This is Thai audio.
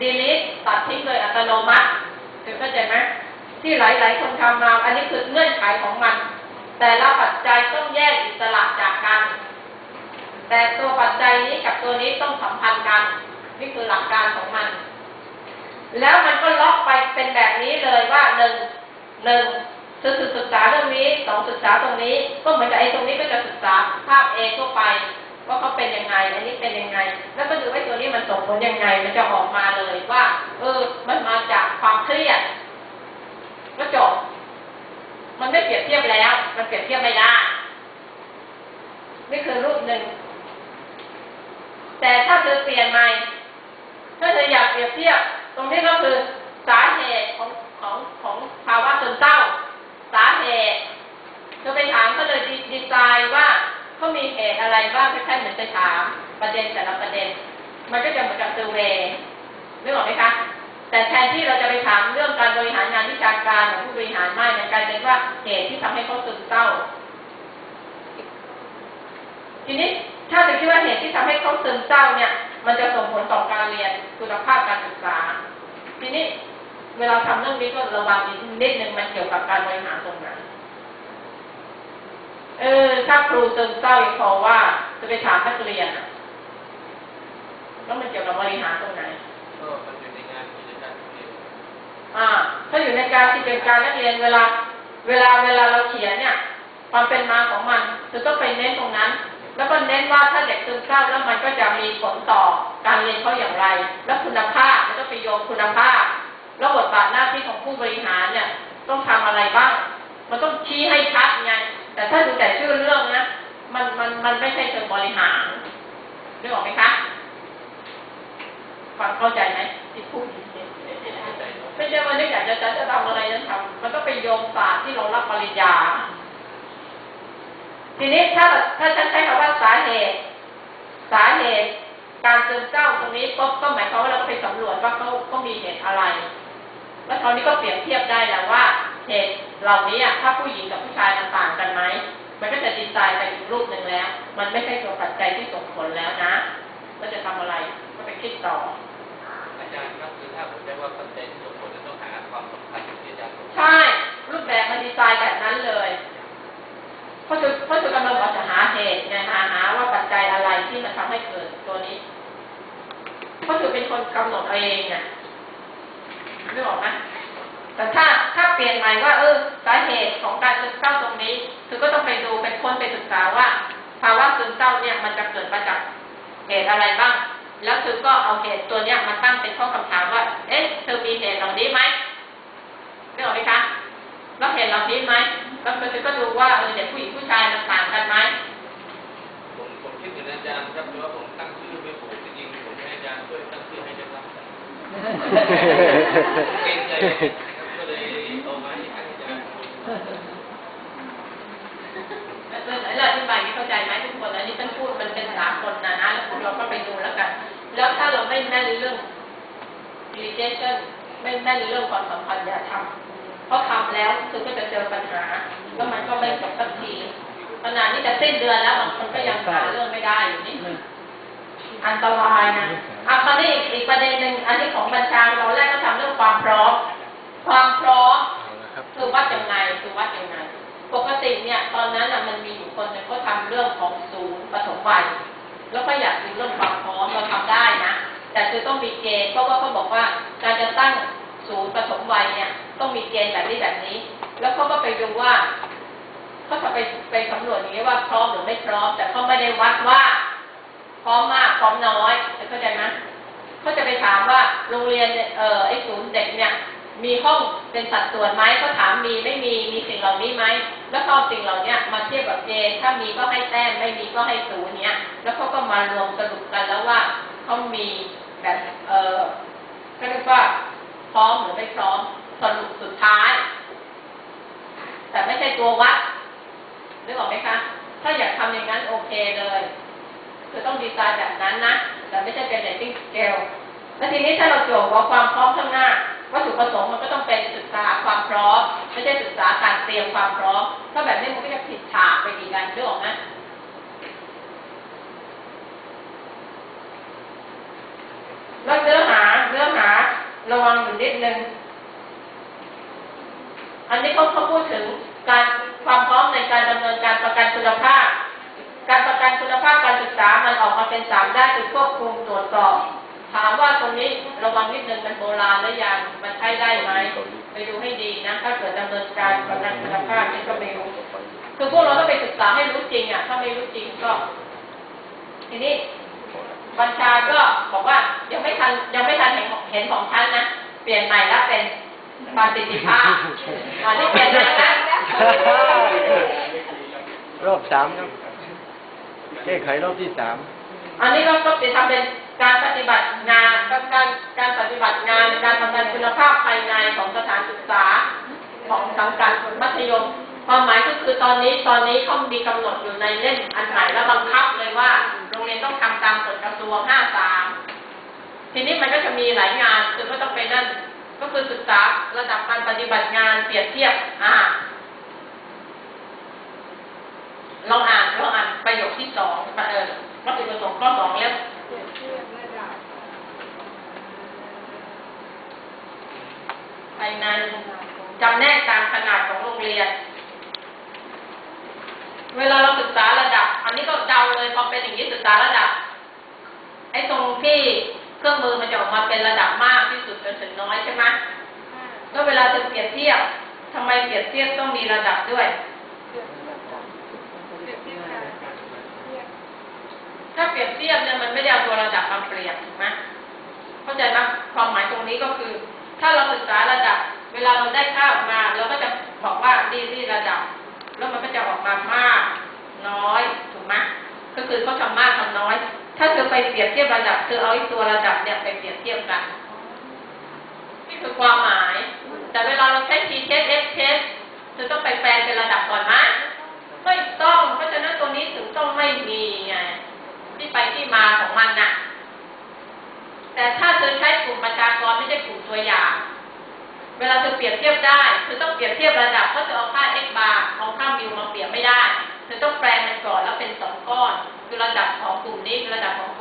ดีลิทตัดทิ้งโดยอัตโนมัติเข้าใจไหมที่หลาย ๆ คนทำมาอันนี้คือเงื่อนไขของมัน แต่ละปัจจัยต้องแยกอิสระจากกัน แต่ตัวปัจจัยนี้กับตัวนี้ต้องสัมพันธ์กัน นี่คือหลักการของมัน แล้วมันก็ล็อกไปเป็นแบบนี้เลยว่าหนึ่งหนึ่งคือศึกษาเรื่องนี้สองศึกษาตรงนี้ ก็เหมือนกับไอ้ตรงนี้ก็จะศึกษาภาพเองทั่วไป ว่าเขาเป็นยังไง อันนี้เป็นยังไง ส่งผลยังไงมันจะออกมาเลยว่า เออ มันมาจากความเครียดก็จบ มันไม่เปรียบเทียบแล้ว มันเปรียบเทียบไม่ได้นี่คือรูปหนึ่ง แต่ถ้าเธอเปลี่ยนใหม่ถ้าเธออยากเปรียบเทียบ ตรงนี้ก็คือสาเหตุของของของภาวะซึมเศร้า สาเหตุเธอไปถามก็เลยดีดไซน์ว่าเขามีเหตุอะไรบ้างแคล้ายๆเหมือนไปถามประเด็นแต่ละประเด็น มันก็จะเหมือนกับเซอร์เวย์นึกออกไหมคะ แต่แทนที่เราจะไปถามเรื่องการบริหารงานวิชาการของผู้บริหารไม่มันกลายเป็นว่าเหตุที่ทำให้เขาซึมเศร้า ทีนี้ถ้าจะคิดว่าเหตุที่ทำให้เขาซึมเศร้าเนี่ย มันจะส่งผลต่อการเรียนคุณภาพการศึกษา ทีนี้เวลาทำเรื่องนี้ก็ระวังนิดนึงมันเกี่ยวกับการบริหารตรงไหนเออถ้าครูซึมเศร้ายังพอว่าจะไปถามนักเรียนอะ แล้วมันเกี่ยวกับบริหารตรงไหนก็มันอยู่ในงานกิจการเรียนอ่า ถ้าอยู่ในการที่เป็นการนักเรียนเวลา เวลาเวลาเราเขียนเนี่ย ความเป็นมาของมันจะต้องไปเน้นตรงนั้น แล้วก็เน้นว่าถ้าเด็กซึมเศร้าแล้วมันก็จะมีผลต่อการเรียนเขาอย่างไร แล้วคุณภาพมันก็ไปโยงคุณภาพ แล้วบทบาทหน้าที่ของผู้บริหารเนี่ย ต้องทำอะไรบ้าง มันต้องชี้ให้ชัดไง แต่ถ้าดูแต่ชื่อเรื่องนะ มันมันมันไม่ใช่เชิงบริหารนึกออกไหมคะ ฟังเข้าใจไหมที่พูดไม่ใช่ว่านึกอยากจะจะทำอะไรนั้นทำมันก็ไปโยงศาสตร์ที่เรารับปริญญา ทีนี้ถ้าถ้าฉันใช้คำว่าสาเหตุ สาเหตุ การซึมเศร้าตรงนี้ก็ก็หมายความว่าเราก็ไปสำรวจว่าเขาเขามีเหตุอะไร แล้วคราวนี้ก็เปรียบเทียบได้แล้วว่าเหตุเหล่านี้อะถ้าผู้หญิงกับผู้ชายมันต่างกันไหมมันก็จะดีไซน์ไปอีกรูปหนึ่งแล้ว มันไม่ใช่ตัวปัจจัยที่ส่งผลแล้วนะ ก็จะทำอะไร ก็ไปคิดต่อ จารย์ครับคือถ้าผมได้ว่าปัจจัยที่ส่งผลจะต้องหาความสัมพันธ์ที่อาจารย์ใช่ รูปแบบมันดีไซน์แบบนั้นเลยเพราะจะเพราะจะกำลังบอกจะหาเหตุไงหาหาว่าปัจจัยอะไรที่มันทำให้เกิดตัวนี้เพราะถือเป็นคนกำหนดเองไงนึกออกไหมแต่ถ้าถ้าเปลี่ยนใหม่ว่า เออสาเหตุของการซึมเศร้าตรงนี้ คือก็ต้องไปดูไปค้นไปศึกษาว่าภาวะซึมเศร้าเนี่ยมันจะเกิดมาจากเหตุอะไรบ้าง แล้วคือก็เอาเหตุตัวเนี้ยมาตั้งเป็นข้อคำถามว่า เอ๊ะ เธอมีเหตุเหล่านี้ไหมนึกออกไหมคะ แล้วเห็นเรานี้ไหมแล้วมันก็ดูว่าเออเด็กผู้หญิงผู้ชายมันต่างกันไหมผมผมคิดถึงอาจารย์ครับแต่ว่าผมตั้งชื่อไม่ถูกจริงๆผมให้อาจารย์ช่วยตั้งชื่อให้ได้ครับเกรงใจนะครับก็เลยเอามาให้อาจารย์แล้วเราอธิบายไม่เข้าใจไหมทุกคน อันนี้ต้องพูดมันเป็นสากลนะนะ แล้วพวกเราก็ไปดูแล้วกัน แล้วถ้าเราไม่แม่นเรื่อง relation ไม่แม่นเรื่องความสัมพันธ์อย่าทำเพราะทำแล้วคือก็จะเจอปัญหาแล้วมันก็ไม่จบสักทีขนาดนี้จะสิ้นเดือนแล้วบางคนก็ยังหาเรื่องไม่ได้อยู่นี่อันตรายนะอะคราวนี้อีกอีกประเด็นหนึ่งอันนี้ของบัญชาเราแรกก็ทำเรื่องความพร้อมความพร้อมคือวัดยังไงคือวัดยังไงปกติเนี่ย ตอนนั้นน่ะมันมีอยู่คนหนึงเขาทำเรื่องของศูนย์ปฐมวัยแล้วก็อยากดูเรื่องความ มีเกณฑ์เพราะว่าเขาบอกว่าการจะตั้งศูนย์ปฐมวัยเนี่ย ต้องมีเกณฑ์แบบนี้แบบนี้ แล้วเขาก็ไปดูว่าเขาจะไปไปสำรวจอย่างนี้ว่าพร้อมหรือไม่พร้อม แต่เขาไม่ได้วัดว่า พร้อมมากพร้อมน้อยเข้าใจไหมเขาจะไปถามว่าโรงเรียนเนี่อไอ้ศูนย์เด็กเนี่ย มีห้องเป็นสัดส่วนไหมเขาถามมีไม่มีมีสิ่งเหล่านี้ไหมแล้วก็เอาสิ่งเหล่านี้มาเทียบกับเกณฑ์ถ้ามีก็ให้แต้มไม่มีก็ให้ศูนย์เนี้ยแล้วเขาก็มารวมสรุปกันแล้วว่าเขามี แบบเออก็เรียกว่าพร้อมหรือไม่พร้อมสรุปสุดท้าย แต่ไม่ใช่ตัววัดนึกออกไหมคะ ถ้าอยากทำอย่างนั้นโอเคเลยคือต้องดีไซน์แบบนั้นนะ แต่ไม่ใช่เป็น rating scale แล้วทีนี้ถ้าเราโจทย์ว่าความพร้อมข้างหน้า วัตถุประสงค์มันก็ต้องเป็นศึกษาความพร้อม ไม่ใช่ศึกษาการเตรียมความพร้อมถ้าแบบนี้มันก็จะผิดฉากไปดีกันนึกออกไหม แล้วเนื้อหาเนื้อหาระวังอยู่นิดนึง อันนี้เขาเขาพูดถึงการความพร้อมในการดำเนินการประกันคุณภาพ การประกันคุณภาพการศึกษามันออกมาเป็นสามด้านคือควบคุมตรวจสอบ ถามว่าตรงนี้ระวังนิดนึงมันโบราณหรือยังมันใช้ได้ไหมไปดูให้ดีนะถ้าเกิดดำเนินการประกันคุณภาพนี่ก็ไม่รู้คือพวกเราต้องไปศึกษาให้รู้จริงอะถ้าไม่รู้จริงก็ ทีนี้ บัญชาก็บอกว่ายังไม่ทันยังไม่ทันเห็นของเห็นของฉันนะ เปลี่ยนใหม่แล้วเป็นประสิทธิภาพอันนี้เปลี่ยนใหม่แล้วรอบสามครับแก้ไขรอบที่สามอันนี้ก็ต้องไปทำเป็นการปฏิบัติงานการการการปฏิบัติงานการทำงานคุณภาพภายในของสถานศึกษาของสังกัดมัธยมความหมายก็คือตอนนี้ตอนนี้เขามีกำหนดอยู่ในเล่มอันใหม่แล้วบังคับเลยว่าโรงเรียนต้องทำตามกฎกระทรวง53ทีนี้มันก็จะมีหลายงานคือก็ต้องไปนั่น ก็คือศึกษาระดับการปฏิบัติงานเปรียบเทียบ อ่าลองอ่านลองอ่านประโยคที่สองเออวัตถุประสงค์ข้อสองแล้วภายในจำแนกตามขนาดของโรงเรียน เวลาเราศึกษาระดับ นนี้ก็เดาเลยพอเป็นอย่างนี้ศึกษาระดับไอ้ตรงที่เครื่องมือมันจะออกมาเป็นระดับมากที่สุดจนถึงน้อยใช่ไหมแล้วเวลาจะเปรียบเทียบทำไมเปรียบเทียบต้องมีระดับด้วย ถ้าเปรียบเทียบเนี่ยมันไม่ได้เอาตัวระดับมาเปรียบถูกไหมเข้าใจไหมความหมายตรงนี้ก็คือ ถ้าเราศึกษาระดับ เวลาเราได้ค่าออกมาเราก็จะบอกว่าดีดีระดับ แล้วมันก็จะออกมามาก น้อยูกไหมก็คือเขาทำมากทำน้อย ถ้าเธอไปเปรียบเทียบระดับเธอเอาไอ้ตัวระดับเนี่ยไปเปรียบเทียบกัน นี่คือความหมาย แต่เวลาเราใช้ T test F test เธอต้องไปแปลงเป็นระดับก่อนไหมไม่ต้องเพราะฉะนั้นตัวนี้ถึงต้องไม่มีไงที่ไปที่มาของมันน่ะ แต่ถ้าเธอใช้กลุ่มประชากรไม่ใช่กลุ่มตัวอย่าง เวลาเธอเปรียบเทียบได้เธอต้องเปรียบเทียบระดับเพราะเธอเอาค่า mean มาเปรียบไม่ได้ จะต้องแปลงมันก่อนแล้วเป็นสองก้อน คือระดับของกลุ่มนี้คือระดับของ